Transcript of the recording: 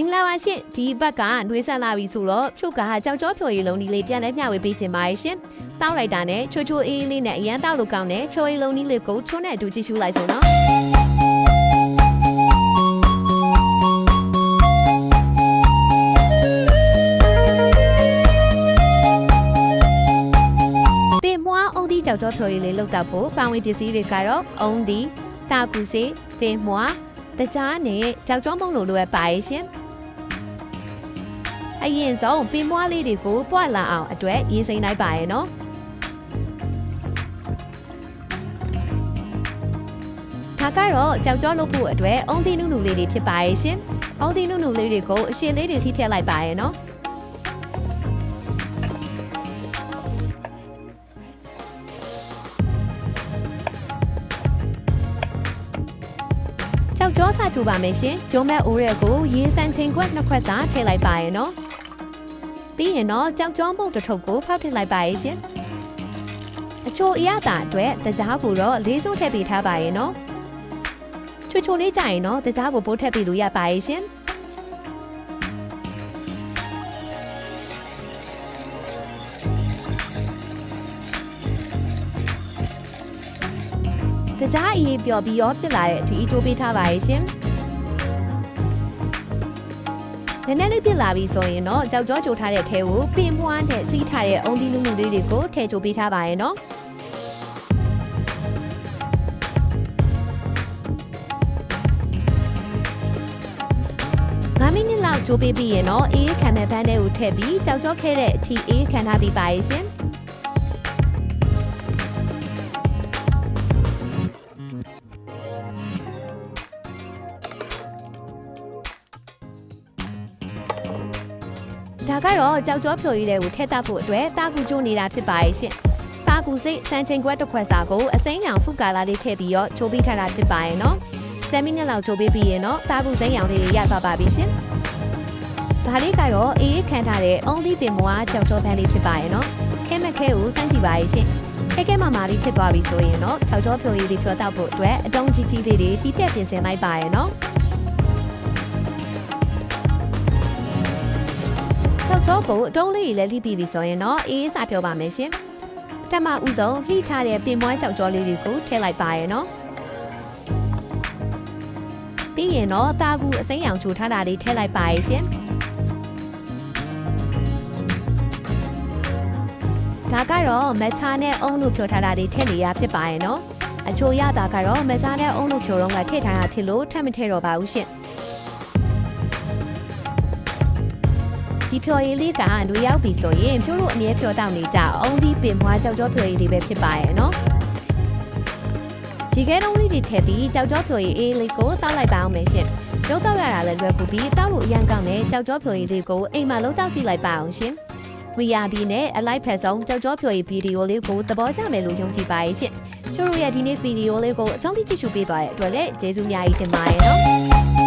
မင်္ဂလာပါရှင်ဒီဘက်ကနှွေးဆက်လာပြီဆိုတော့ဖြုတ်ကကြောက်ကြောဖြော်ရည်လုံးဒီလေးပြန်လဲမျှဝေပေးခြင်းပါရဲ့ရှင်တောက်လိုက်တာနဲ့ချိုချိုအေးအေးလေးနဲ့အရန်တောက်လို့ကောင်းတဲ့ဖြော်ရည်လုံးဒီလေးကိုချိုးနဲ့အတူကြည့်ရှုလိုက်စို့နော်တင်မွားအုံးဒီကြောက်ကြောဖြော်ရည်လေးလောက်တော့ဖို့ပါဝင်ပစ္စည်းတွေကတော့အုံးဒီတာကူစေးပင်မွားတကြားနဲ့ကြောက်ကြောမုံလိုလိုပဲပါရဲ့ရှင် အရင်ဆုံးပင်မွားလေးတွေကိုပွာလာအောင်အတွက်ရေးစိမ့်လိုက်ပါရဲ့နော်ဒါကတော့ကြောက်ကြောလုပ်ဖို့အတွက်အုံသီးနုနုလေးတွေဖြစ်ပါရဲ့ရှင်အုံသီးနုနုလေးတွေကိုအရှင်လေးတွေထိထည့်လိုက်ပါရဲ့နော်ကြောက်ကြောစာချူပါမယ်ရှင်ဂျုံမဲ့အိုးရက်ကိုရေစံချိန်ခွက်နှစ်ခွက်သာထည့်လိုက်ပါရဲ့နော် ပြီးရင်တော့ကြောက်ကြောမုတ်တစ်ထုပ်ကိုဖောက်ထည့်လိုက်ပါရဲ့ရှင်အချိုအရသာအတွက်တကြားကိုတော့လေးစုံထည့်ပေးထားပါရဲ့နော်ချွချိုလေးကြရင်တော့တကြားကိုပိုးထည့်ပေးလို့ရပါရဲ့ရှင်တကြားအရေးပျော်ပြီးရောဖြစ်လာတဲ့အထိတိုးပေးထားပါရဲ့ရှင် နည်းနည်းလေးပြစ်လာပြီဆိုရင်တော့ကြောက်ကြောကြိုထားတဲ့ထဲကိုပင်မွှားနဲ့စီးထားတဲ့အုံဒီနုနုလေးတွေကိုထည့်ချိုပေးထားပါရဲ့နော်9မိနစ်လောက်ကြိုးပေးပြီးရင်တော့အေးခံမဲ့ဘန်းထဲကိုထည့်ပြီးကြောက်ကြောခဲတဲ့အထိအေးခံထားပြီးပါရဲ့ရှင် ဒါကတော့ကြောက်ကြောဖြိုရည်တွေကိုထည့်တတ်ဖို့အတွက်တာကူကျိုးနေတာဖြစ်ပါရဲ့ရှင်တာကူစိတ်စံချိန်ခွက်တစ်ခွက်စာကိုအစိမ်းရောင်ဖုကာလာလေးထည့်ပြီးတော့ချိုးပေးထားတာဖြစ်ပါရဲ့နော်10မိနစ်လောက်ချိုးပေးပြီးရင်တော့တာကူစိမ်းရောင်လေးတွေရသွားပါပြီရှင်ဒါလေးကတော့အေးခံထားတဲ့အုံးသီးပင်မွားကြောက်ကြောပန်းလေးဖြစ်ပါရဲ့နော်ခဲမက်ခဲကိုစမ်းကြည့်ပါရဲ့ရှင်ခဲခဲမမာလေးဖြစ်သွားပြီဆိုရင်တော့ကြောက်ကြောဖြိုရည်တွေဖြောတောက်ဖို့အတွက်အတုံးကြီးကြီးလေးတွေတီးပြက်ပြင်ဆင်လိုက်ပါရဲ့နော် ကြောက်ကြောကိုအတုံးလေးတွေလည်းလှိပြီးပြီဆိုရင်တော့အေးအေးစာပြောပါမယ်ရှင်။တက်မဥဆုံးလှိထားတဲ့ပင်မွှားကြောက်ကြောလေးတွေကိုထည့်လိုက်ပါရဲ့နော်။ပြီးရင်တော့တာကူအစိမ်းရောင်ချိုထားတာလေးထည့်လိုက်ပါရဲ့ရှင်။ဒါကတော့မချာနဲ့အုံလို့ဖြိုထားတာလေးထည့်နေရဖြစ်ပါရဲ့နော်။အချိုရတာကတော့မချာနဲ့အုံလို့ဖြိုတော့ကထည့်ထားတာဖြစ်လို့ထပ်မထည့်တော့ပါဘူးရှင်။ ဒီဖြော်ရည်လေးကလူရောက်ပြီဆိုရင်ဖြိုးလို့အမြဲဖြော်တောက်နေကြအောင်ဒီပင်မွားကြောက်ကြောဖြော်ရည်လေးပဲဖြစ်ပါရဲ့နော်ရေခဲတုံးလေးတွေထည့်ပြီးကြောက်ကြောဖြော်ရည်အေးလေးကိုတောက်လိုက်ပါအောင်မယ်ရှင်ရုပ်တောက်ရတာလည်းလွယ်ကူပြီးတောက်လို့အရန်ကောင်းတဲ့ကြောက်ကြောဖြော်ရည်လေးကိုအိမ်မှာလုံးတောက်ကြည့်လိုက်ပါအောင်ရှင်ဝီယာဒီနဲ့အလိုက်ဖက်ဆုံးကြောက်ကြောဖြော်ရည်ဗီဒီယိုလေးကိုသဘောကျမယ်လို့ယုံကြည်ပါရဲ့ရှင်ကျိုးတို့ရဲ့ဒီနေ့ဗီဒီယိုလေးကိုအဆုံးထိကြည့်ရှုပေးသွားတဲ့အတွက်လည်းကျေးဇူးအများကြီးတင်ပါတယ်နော်